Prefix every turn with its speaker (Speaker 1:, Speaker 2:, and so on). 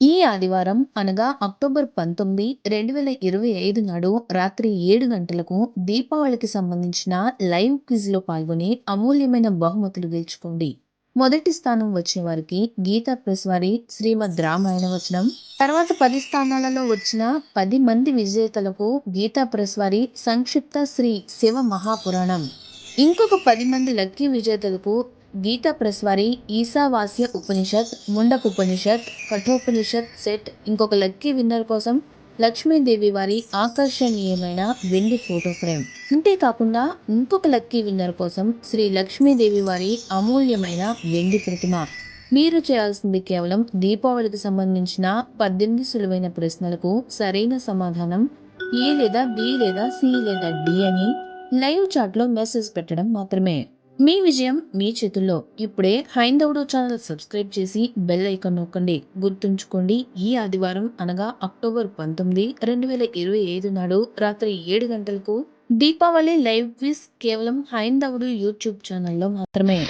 Speaker 1: ఈ ఆదివారం అనగా అక్టోబర్ పంతొమ్మిది రెండు వేల ఇరవై ఐదు నాడు రాత్రి ఏడు గంటలకు దీపావళికి సంబంధించిన లైవ్ క్విజ్లో పాల్గొని అమూల్యమైన బహుమతులు గెలుచుకోండి. మొదటి స్థానం వచ్చిన వారికి గీతా ప్రెస్ వారి శ్రీమద్ రామాయణ వచనం తర్వాత పది స్థానాలలో వచ్చిన పది మంది విజేతలకు గీతా ప్రెస్ వారి సంక్షిప్త శ్రీ శివ మహాపురాణం. ఇంకొక పది మంది లక్కీ విజేతలకు గీత ప్రస్వరి ఈశావాస్య ఉపనిషత్ ముండక్ ఉపనిషత్ కఠోపనిషత్ సెట్ ఇంకొక లక్కీ విన్నర్ కోసం లక్ష్మీదేవి వారి ఆకర్షణీయమైన వెండి ఫోటో ఫ్రేమ్. అంతేకాకుండా ఇంకొక లక్కీ విన్నర్ కోసం శ్రీ లక్ష్మీదేవి వారి అమూల్యమైన వెండి ప్రతిమ. మీరు చేయాల్సింది కేవలం దీపావళికి సంబంధించిన పద్దెనిమిది సులువైన ప్రశ్నలకు సరైన సమాధానం ఏ లేదా బి లేదా సి లేదా డి అని లైవ్ చాట్లో మెసేజ్ పెట్టడం మాత్రమే. మీ విజయం మీ చేతుల్లో. ఇప్పుడే హైందవుడు ఛానల్ సబ్స్క్రైబ్ చేసి బెల్ ఐకాన్ నొక్కండి. గుర్తుంచుకోండి ఈ ఆదివారం అనగా అక్టోబర్ పంతొమ్మిది రెండు వేల ఇరవై ఐదు నాడు రాత్రి ఏడు గంటలకు దీపావళి లైవ్ విస్ కేవలం హైందవుడు యూట్యూబ్ ఛానల్లో మాత్రమే.